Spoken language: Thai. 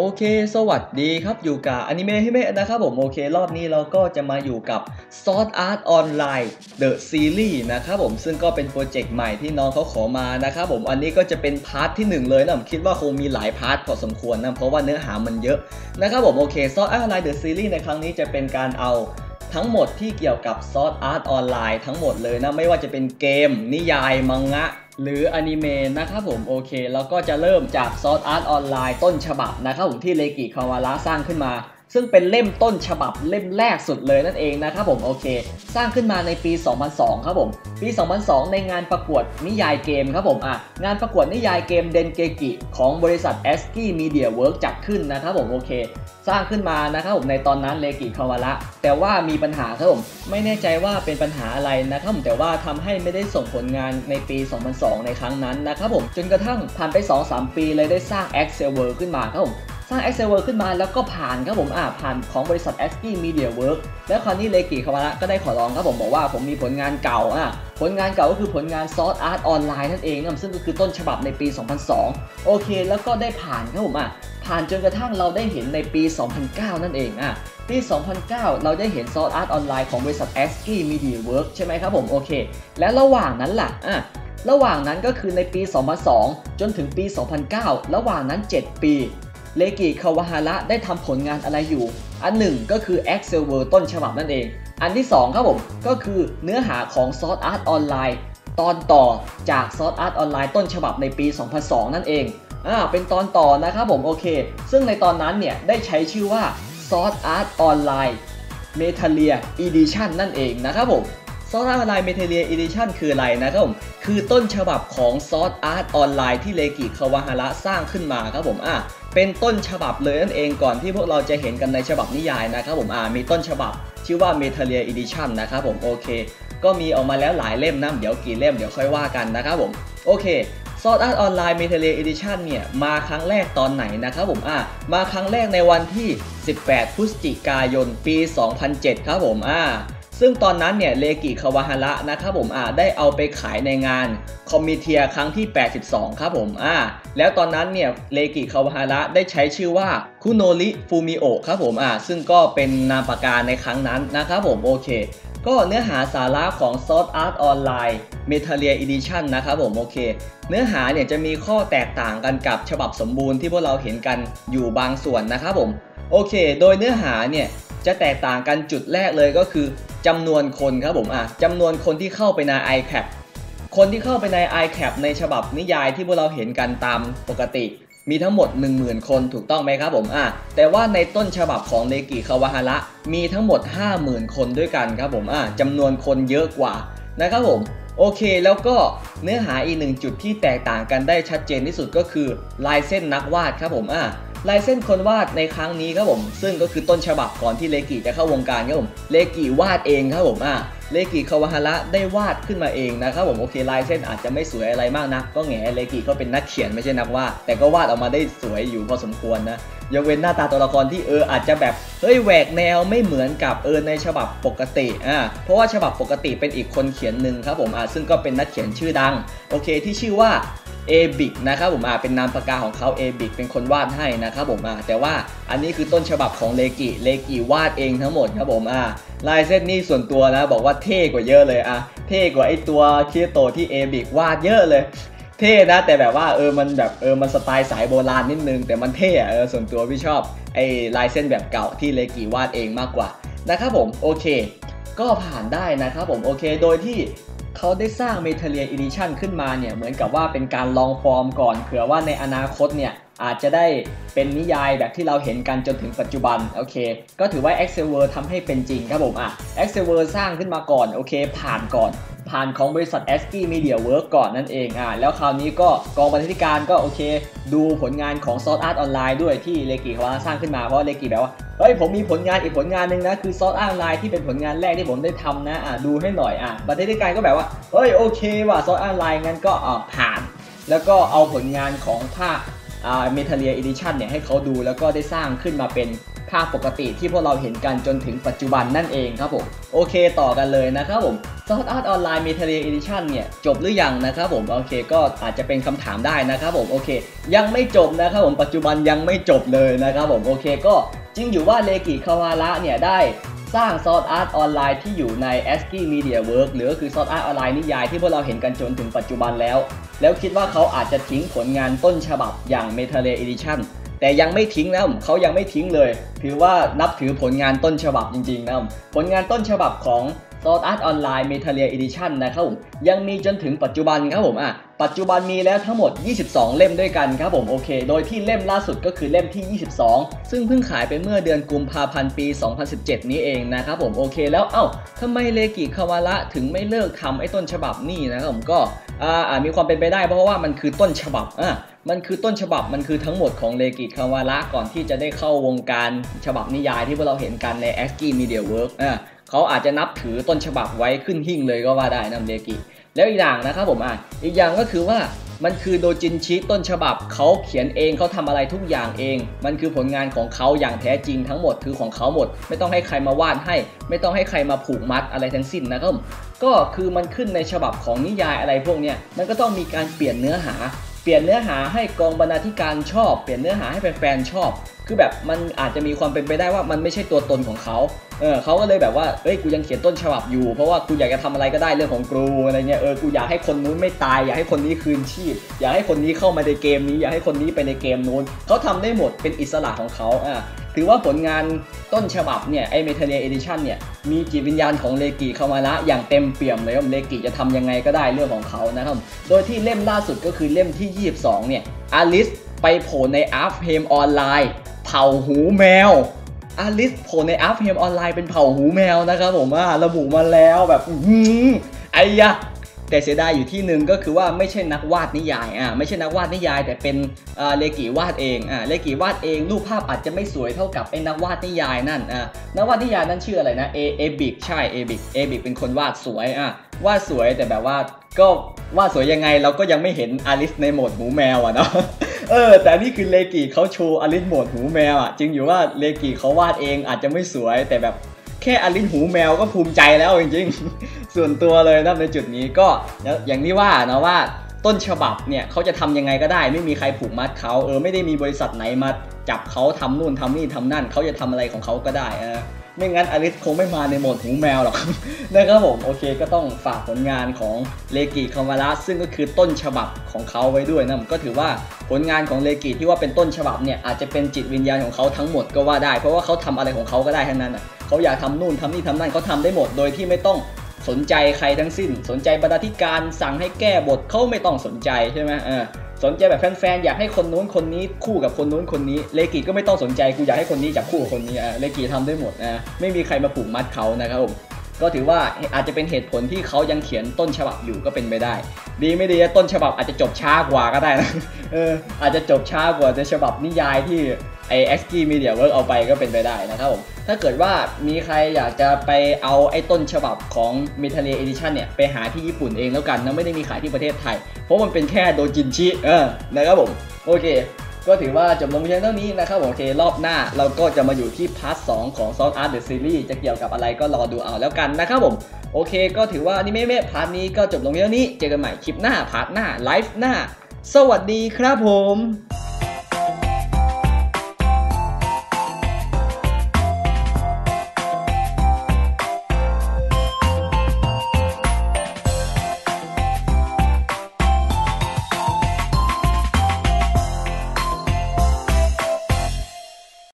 โอเค สวัสดีครับ อยู่กับอนิเมะฮิเมะนะครับผม โอเค รอบนี้เราก็จะมาอยู่กับ Sword Art Online The Series นะครับผม ซึ่งก็เป็นโปรเจกต์ใหม่ที่น้องเขาขอมานะครับผม อันนี้ก็จะเป็นพาร์ทที่ 1 เลยนะผมคิดว่าคงมีหลายพาร์ทพอสมควรนะ เพราะว่าเนื้อหามันเยอะนะครับผม โอเค Sword Art Online The Series ในครั้งนี้จะเป็นการเอา ทั้งหมดที่เกี่ยวกับซอสอาร์ตออนไลน์ทั้งหมดเลยนะ ไม่ว่าจะเป็นเกม นิยาย มังงะ หรืออนิเมะนะครับผมโอเค แล้วก็จะเริ่มจากซอสอาร์ตออนไลน์ต้นฉบับนะครับผมที่เลกิคาวาระสร้างขึ้นมา ซึ่งเป็นเล่มต้นฉบับเล่มแรกสุดเลยนั่นเองนะครับผมโอเค สร้างขึ้นมาในปี 2002 ครับผม ปี 2002 ในงานประกวดนิยายเกมครับผมอะงานประกวดนิยายเกมเดนเกกิของบริษัท a s k i Media Work จัดขึ้นนะครับผมโอเค สร้างขึ้นมานะครับผมในตอนนั้นเลกิคาวาระแต่ว่ามีปัญหาครับผมไม่แน่ใจว่าเป็นปัญหาอะไรนะครับผมแต่ว่าทำให้ไม่ได้ส่งผลงานในปี 2002 ในครั้งนั้นนะครับผมจนกระทั่งผ่านไป 2-3 ปีเลยได้สร้าง a x c e l w o r ขึ้นมาครับผม สร้าง a x c e l w o r ขึ้นมาแล้วก็ผ่านครับผมอ่าผ่านของบริษัท a s k i Media Work แล้วคราวนี้เลกิคาวาระก็ได้ขอร้องครับผมบอกว่าผมมีผลงานเก่าอะผลงานเก่าก็คือผลงาน Source Art Online นั่นเองนะซึ่งก็คือต้นฉบับในปี 2002 โอเคแล้วก็ได้ผ่านครับผมอะผ่านจนกระทั่งเราได้เห็นในปี 2009 นั่นเองอะปี 2009 เราได้เห็น Source Art Online ของบริษัท a s k i Media Work ใช่ไหมครับผมโอเค และระหว่างนั้นล่ะอะระหว่างนั้นก็คือในปี 2002 จนถึงปี 2009 ระหว่างนั้น 7 ปี เลกิคาวาฮาระได้ทำผลงานอะไรอยู่ อันหนึ่งก็คือ Excel w o r ต้นฉบับนั่นเอง อันที่ 2 ครับผม ก็คือเนื้อหาของ Source Art Online ตอนต่อจาก Source Art Online ต้นฉบับในปี 2002 นั่นเองอ่าเป็นตอนต่อนะครับผมโอเค ซึ่งในตอนนั้นเนี่ยได้ใช้ชื่อว่า Sword Art Online Metalia Edition นั่นเองนะครับผม Sword Art Online Metalia Edition คืออะไรนะครับผม คือต้นฉบับของ Sword Art Online ที่เลกิคาวาฮาระสร้างขึ้นมาครับผมอ่าเป็นต้นฉบับเลยนั่นเองก่อนที่พวกเราจะเห็นกันในฉบับนิยายนะครับผมอ่ามีต้นฉบับ ชื่อว่า Metalia Edition นนะครับผมโอเค ก็มีออกมาแล้วหลายเล่มนะเดี๋ยวกี่เล่มเดี๋ยวค่อยว่ากันนะครับผมโอเค Sword Art Online Metalia Edition เนี่ยมาครั้งแรกตอนไหนนะครับผมอ่ามาครั้งแรกในวันที่ 18 พฤศจิกายน ปี 2007 ครับผมอ่า ซึ่งตอนนั้นเนี่ยเลกิคาวาฮาระนะครับผมอ่าได้เอาไปขายในงานคอมมิเทียครั้งที่ 82 ครับผมอ่าแล้วตอนนั้นเนี่ยเลกิคาวาฮาระได้ใช้ชื่อว่าคุโนริฟูมิโอครับผมอ่าซึ่งก็เป็นนามปากกาในครั้งนั้นนะครับผมโอเคก็เนื้อหาสาระของ Sword Art Online Metalia Edition นะครับผมโอเค เนื้อหาเนี่ยจะมีข้อแตกต่างกันกับฉบับสมบูรณ์ที่พวกเราเห็นกันอยู่บางส่วนนะครับผมโอเค โดยเนื้อหาเนี่ยจะแตกต่างกันจุดแรกเลยก็คือ จำนวนคนครับผมอะจำนวนคนที่เข้าไปใน iCap คนที่เข้าไปใน iCap ในฉบับนิยายที่พวกเราเห็นกันตามปกติ มีทั้งหมด 10,000 คนถูกต้องไหมครับผมอะแต่ว่าในต้นฉบับของเลกิคาวาฮาระมีทั้งหมด 50,000 คนด้วยกันครับผมอะจำนวนคนเยอะกว่านะครับผมโอเคแล้วก็เนื้อหาอีกหนึ่งจุดที่แตกต่างกันได้ชัดเจนที่สุดก็คือลายเส้นนักวาดครับผมอะ ลายเส้นคนวาดในครั้งนี้ครับผม ซึ่งก็คือต้นฉบับก่อนที่เลกิจะเข้าวงการครับผม เลกิวาดเองครับผมอะเลกิคาวาฮาระได้วาดขึ้นมาเองนะครับผมโอเคลายเส้นอาจจะไม่สวยอะไรมากนะก็แง่เลกิก็เป็นนักเขียนไม่ใช่นักวาดแต่ก็วาดออกมาได้สวยอยู่พอสมควรนะยกเว้นหน้าตาตัวละครที่เอออาจจะแบบเฮ้ยแหวกแนวไม่เหมือนกับเออในฉบับปกติอ่าเพราะว่าฉบับปกติเป็นอีกคนเขียนหนึ่งครับผมอ่าซึ่งก็เป็นนักเขียนชื่อดังโอเคที่ชื่อว่า เอบิกนะครับผมอ่าเป็นนามปากกาของเขาเอบิกเป็นคนวาดให้นะครับผมอ่าแต่ว่าอันนี้คือต้นฉบับของเลกิเลกิวาดเองทั้งหมดครับผมอ่าลายเส้นนี่ส่วนตัวนะบอกว่าเท่กว่าเยอะเลยอะเท่กว่าไอตัวคิโตที่เอบิกวาดเยอะเลยเท่นะแต่แบบว่าเออมันแบบเออมันสไตล์สายโบราณนิดนึง แต่มันเท่เออส่วนตัวพี่ชอบไอ้ลายเส้นแบบเก่าที่เลกิวาดเองมากกว่านะครับผมโอเค ก็ผ่านได้นะครับผมโอเค โดยที่ เขาได้สร้าง Metalia Edition ขึ้นมาเนี่ยเหมือนกับว่าเป็นการลองฟอร์มก่อนเผื่อว่าในอนาคตเนี่ยอาจจะได้เป็นนิยายแบบที่เราเห็นกันจนถึงปัจจุบันโอเค ก็ถือว่า Excel w o r ทำให้เป็นจริงครับผมอะ Excel w o r สร้างขึ้นมาก่อนโอเค ผ่านก่อน ผ่านของบริษัท a s k i Media Work ก่อนนั่นเองอะแล้วคราวนี้ก็กองบรรณาธิการก็โอเค ดูผลงานของ Sword Art Online ด้วยที่เลกิเขาสร้างขึ้นมาเพราะเลกิแบบว่า เฮ้ยผมมีผลงานอีกผลงานหนึ่งนะคือซอสอ้างไลน์ที่เป็นผลงานแรกที่ผมได้ทำนะอะดูให้หน่อยอะบรรณาธิการก็แบบว่าเฮ้ยโอเคว่ะซอสอ้างไลน์งั้นก็อ่ผ่าน แล้วก็เอาผลงานของภาคอ่า Metalia Edition เนี่ยให้เขาดูแล้วก็ได้สร้างขึ้นมาเป็น ภาพปกติที่พวกเราเห็นกันจนถึงปัจจุบันนั่นเองครับผมโอเคต่อกันเลยนะครับผม Sword Art Online m e t a l i a Edition เนี่ยจบหรือยังนะครับผมโอเคก็อาจจะเป็นคำถามได้นะครับผมโอเค ยังไม่จบนะครับผมปัจจุบันยังไม่จบเลยนะครับผมโอเคก็จริงอยู่ว่าเลกิคาวาระเนี่ยได้สร้าง Sword Art Online ที่อยู่ใน ASCII Media Work หรือก็คือ Sword Art Online นิยายที่พวกเราเห็นกันจนถึงปัจจุบันแล้ว แล้วคิดว่าเขาอาจจะทิ้งผลงานต้นฉบับอย่าง m e t a l i a Edition แต่ยังไม่ทิ้งนะเขายังไม่ทิ้งเลย ถือว่านับถือผลงานต้นฉบับจริงๆนะผลงานต้นฉบับของ Sword Art Online m e t a l i a Edition นะครับผมยังมีจนถึงปัจจุบันครับผมอะปัจจุบันมีแล้วทั้งหมด 22 เล่มด้วยกันครับผมโอเค โดยที่เล่มล่าสุดก็คือเล่มที่ 22 ซึ่งเพิ่งขายไปเมื่อเดือนกุมภาพันธ์ปี 2017 นี้เองนะครับผมโอเคแล้วเอ้าทำไมเลกิคาวาระถึงไม่เลิกทำไอ้ต้นฉบับนี่นะครับผมก็อ่ามีความเป็นไปได้เพราะว่ามันคือต้นฉบับอะ มันคือต้นฉบับมันคือทั้งหมดของเลกิคาวาระก่อนที่จะได้เข้าวงการฉบับนิยายที่พวกเราเห็นกันใน a s c i i Media Work อะเขาอาจจะนับถือต้นฉบับไว้ขึ้นหิ่งเลยก็ว่าได้นะเลกิแล้วอีกอย่างนะครับผมอะอีกอย่างก็คือว่ามันคือโดจินชิต้นฉบับเขาเขียนเองเขาทำอะไรทุกอย่างเอง มันคือผลงานของเขาอย่างแท้จริงทั้งหมดคือของเขาหมด ไม่ต้องให้ใครมาวาดให้ ไม่ต้องให้ใครมาผูกมัดอะไรทั้งสิ้นนะครับก็คือมันขึ้นในฉบับของนิยายอะไรพวกเนี้ยมันก็ต้องมีการเปลี่ยนเนื้อหา ปลี่ยนเนื้อหาให้กองบรรณาธิการชอบ เปลี่ยนเนื้อหาให้แฟนๆชอบ คือแบบมันอาจจะมีความเป็นไปได้ว่ามันไม่ใช่ตัวตนของเขา เออเขาก็เลยแบบว่า เอ้ย กูยังเขียนต้นฉบับอยู่ เพราะว่ากูอยากจะทำอะไรก็ได้เรื่องของกูอะไรเงี้ย เออ กูอยากให้คนนู้นไม่ตาย อยากให้คนนี้คืนชีพ อยากให้คนนี้เข้ามาในเกมนี้ อยากให้คนนี้ไปในเกมนู้น เขาทำได้หมด เป็นอิสระของเขา อ่า ถือว่าผลงานต้นฉบับเนี่ยไอเมทัลเนียเอดิชันเนี่ยมีจิตวิญญาณของเลกิเข้ามาละอย่างเต็มเปี่ยมเลยว่าเลกิจะทำยังไงก็ได้เรื่องของเขานะครับ โดยที่เล่มล่าสุดก็คือเล่มที่ 22 เนี่ยอลิสไปโผล่ในอาร์ฟเฮมออนไลน์ เผาหูแมวอาริสโผล่ในอัพเฮมออนไลน์เป็นเผาหูแมวนะครับผมว่าระบุมาแล้วแบบอืมไอ้ยะ แต่เสียดายอยู่ที่หนึ่งก็คือว่าไม่ใช่นักวาดนิยายอ่าไม่ใช่นักวาดนิยาย แต่เป็นเลกิวาดเองอ่าเลกิวาดเองรูปภาพอาจจะไม่สวยเท่ากับไอ้นักวาดนิยายนั่นอ่านักวาดนิยายนั่นชื่ออะไรนะเอเอบิกใช่เอบิกเอบิกเป็นคนวาดสวยอ่าวาดสวยแต่แบบว่าก็วาดสวยยังไงเราก็ยังไม่เห็นอาริสในโหมดหมูแมวอะเนาะเออแต่นี่คือเลกิเขาโชว์อลิสโหมดหูแมวอะจึงอยู่ว่าเลกิเขาวาดเองอาจจะไม่สวยแต่แบบ แค่อลิสหูแมวก็ภูมิใจแล้วจริงๆ ส่วนตัวเลยนะในจุดนี้ก็อย่างที่ว่านะว่าต้นฉบับเนี่ยเขาจะทำยังไงก็ได้ ไม่มีใครผูกมัดเขาเออไม่ได้มีบริษัทไหนมาจับเขาทำนู่นทำนี่ทำนั่นเขาจะทำอะไรของเขาก็ได้เออไม่งั้นอลิสคงไม่มาในโหมดหูแมวหรอกนะครับผมโอเคก็ต้องฝากผลงานของเลกิคามาระซึ่งก็คือต้นฉบับของเขาไว้ด้วยนะก็ถือว่าผลงานของเลกิที่ว่าเป็นต้นฉบับเนี่ยอาจจะเป็นจิตวิญญาณของเขาทั้งหมดก็ว่าได้ เพราะว่าเขาทำอะไรของเขาก็ได้ทั้งนั้นอะ เขาอยากทำนู่นทำนี่ทำนั่นเขาทาได้หมดโดยที่ไม่ต้องสนใจใครทั้งสิ้น สนใจบรรณาธิการสั่งให้แก้บทเขาไม่ต้องสนใจใช่ไหมเออสนใจแบบแฟนๆอยากให้คนนู้นคนนี้คู่กับคนนู้นคนนี้เลกิก็ไม่ต้องสนใจกูอยากให้คนนี้จับคู่กับคนนี้อะเลกิทำได้หมดนะไม่มีใครมาผูกมัดเขานะครับผมก็ถือว่าอาจจะเป็นเหตุผลที่เขายังเขียนต้นฉบับอยู่ก็เป็นไปได้ ดีไม่ดีต้นฉบับอาจจะจบช้ากว่าก็ได้นะเอออาจจะจบช้ากว่าในฉบับนิยายที่ไอเอ็กซ์กีมีเดียเวิร์กเอาไปก็เป็นไปได้นะครับผมถ้าเกิดว่ามีใครอยากจะไปเอาไอ้ต้นฉบับของเมทัลเลียเอดิชันเนี่ยไปหาที่ญี่ปุ่นเองแล้วกันนะไม่ได้มีขายที่ประเทศไทย เพราะมันเป็นแค่โดจินชิเออนะครับผม โอเค ก็ถือว่าจบลงเพียงเท่านี้นะครับโอเครอบหน้าเราก็จะมาอยู่ที่พาร์ทสของซองอาร์ตเดอะซีรีส์จะเกี่ยวกับอะไรก็รอดูเอาแล้วกันนะครับผมโอเค ก็ถือว่านี่เม่ไม่พาร์ทนี้ก็จบลงเพียงเท่านี้เจอกันใหม่คลิปหน้าพาร์ทหน้าไลฟ์หน้า สวัสดีครับผม